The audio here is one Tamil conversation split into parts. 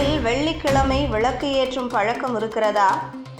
வீட்டில் வெள்ளிக்கிழமை விளக்கு ஏற்றும் பழக்கம் இருக்கிறதா?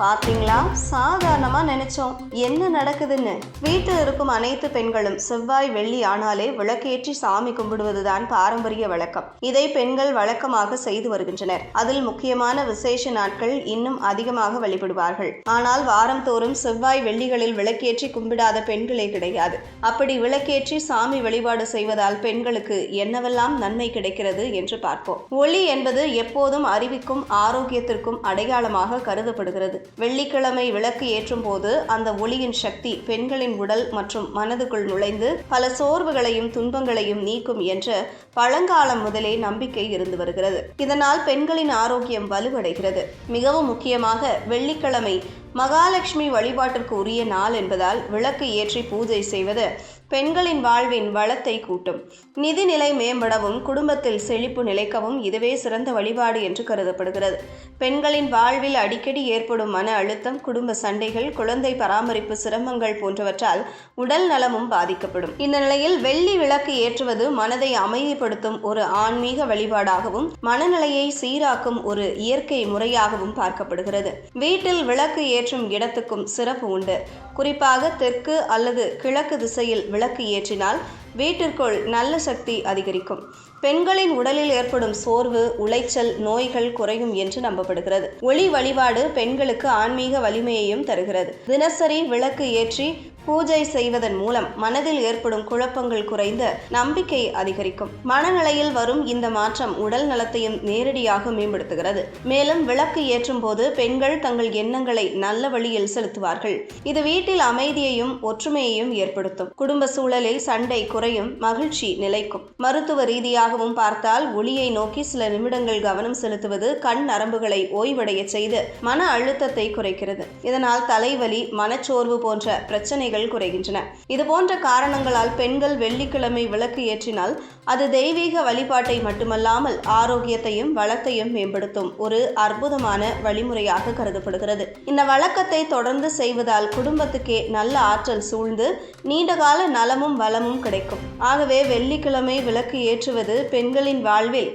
பாத்தீங்களா சாதாரணமா நினைச்சோம். என்ன நடக்குதுன்னு? வீட்டில் இருக்கும் அனைத்து பெண்களும் செவ்வாய் வெள்ளி ஆனாலே விளக்கேற்றி சாமி கும்பிடுவதுதான் பாரம்பரிய வழக்கம். இதை பெண்கள் வழக்கமாக செய்து வருகின்றனர். அதில் முக்கியமான விசேஷ நாட்கள் இன்னும் அதிகமாக வழிபடுவார்கள். ஆனால் வாரந்தோறும் செவ்வாய் வெள்ளிகளில் விளக்கேற்றி கும்பிடாத பெண்களே கிடையாது. அப்படி விளக்கேற்றி சாமி வழிபாடு செய்வதால் பெண்களுக்கு என்னவெல்லாம் நன்மை கிடைக்கிறது என்று பார்ப்போம். ஒளி என்பது எப்போதும் அறிவிக்கும் ஆரோக்கியத்திற்கும் அடையாளமாக கருதப்படுகிறது. வெள்ளிக்கிழமை விளக்கு ஏற்றும் போது அந்த ஒளியின் சக்தி பெண்களின் உடல் மற்றும் மனதுக்குள் நுழைந்து பல சோர்வுகளையும் துன்பங்களையும் நீக்கும் என்று பழங்காலம் முதலே நம்பிக்கை இருந்து வருகிறது. இதனால் பெண்களின் ஆரோக்கியம் வலுவடைகிறது. மிகவும் முக்கியமாக வெள்ளிக்கிழமை மகாலட்சுமி வழிபாட்டிற்கு உரிய நாள் என்பதால் விளக்கு ஏற்றி பூஜை செய்வது பெண்களின் வாழ்வின் வளத்தை கூட்டும். நிதிநிலை மேம்படவும் குடும்பத்தில் செழிப்பு நிலைக்கவும் இதுவே சிறந்த வழிபாடு என்று கருதப்படுகிறது. பெண்களின் வாழ்வில் அடிக்கடி ஏற்படும் மன அழுத்தம் குடும்ப சண்டைகள் குழந்தை பராமரிப்பு சிரமங்கள் போன்றவற்றால் உடல் நலமும் பாதிக்கப்படும். இந்த நிலையில் வெள்ளி விளக்கு ஏற்றுவது மனதை அமைதிப்படுத்தும் ஒரு ஆன்மீக வழிபாடாகவும் மனநிலையை சீராக்கும் ஒரு இயற்கை முறையாகவும் பார்க்கப்படுகிறது. வீட்டில் விளக்கு ஏற்றும் இடத்துக்கும் சிறப்பு உண்டு. குறிப்பாக தெற்கு அல்லது கிழக்கு திசையில் விளக்கு ஏற்றினால் வீட்டிற்குள் நல்ல சக்தி அதிகரிக்கும். பெண்களின் உடலில் ஏற்படும் சோர்வு உளைச்சல் நோய்கள் குறையும் என்று நம்பப்படுகிறது. ஒளி வழிபாடு பெண்களுக்கு ஆன்மீக வலிமையையும் தருகிறது. தினசரி விளக்கு ஏற்றி பூஜை செய்வதன் மூலம் மனதில் ஏற்படும் குழப்பங்கள் குறைந்து நம்பிக்கை அதிகரிக்கும். மனநிலையில் வரும் இந்த மாற்றம் உடல் நலத்தையும் நேரடியாக மேம்படுத்துகிறது. மேலும் விளக்கு ஏற்றும் போது பெண்கள் தங்கள் எண்ணங்களை நல்ல வழியில் செலுத்துவார்கள். இது வீட்டில் அமைதியையும் ஒற்றுமையையும் ஏற்படுத்தும். குடும்ப சூழலில் சண்டை குறையும் மகிழ்ச்சி நிலைக்கும். மருத்துவ ரீதியாகவும் பார்த்தால் ஒளியை நோக்கி சில நிமிடங்கள் கவனம் செலுத்துவது கண் நரம்புகளை ஓய்வடைய செய்து மன அழுத்தத்தை குறைக்கிறது. இதனால் தலைவலி மனச்சோர்வு போன்ற பிரச்சனைகள் குறைகின்றன. இது போன்ற காரணங்களால் பெண்கள் வெள்ளிக்கிழமை விளக்கு ஏற்றினால் அது தெய்வீக வழிபாட்டை மட்டுமல்லாமல் ஆரோக்கியத்தையும் வளத்தையும் மேம்படுத்தும். ஒரு அற்புதமான வழிமுறையாக கருதப்படுகிறது. இந்த வழக்கத்தை தொடர்ந்து செய்வதால் குடும்பத்துக்கே நல்ல ஆற்றல் சூழ்ந்து நீண்டகால நலமும் வளமும் கிடைக்கும். ஆகவே வெள்ளிக்கிழமை விளக்கு ஏற்றுவது பெண்களின் வாழ்வில்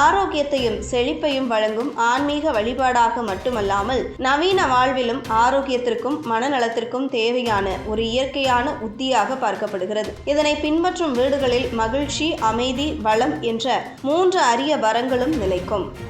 ஆரோக்கியத்தையும் செழிப்பையும் வழங்கும் ஆன்மீக வழிபாடாக மட்டுமல்லாமல் நவீன வாழ்விலும் ஆரோக்கியத்திற்கும் மனநலத்திற்கும் தேவையான ஒரு ஒரு இயற்கையான உத்தியாக பார்க்கப்படுகிறது. இதனை பின்பற்றும் வீடுகளில் மகிழ்ச்சி அமைதி வளம் என்ற மூன்று அரிய வரங்களும் நிலைக்கும்.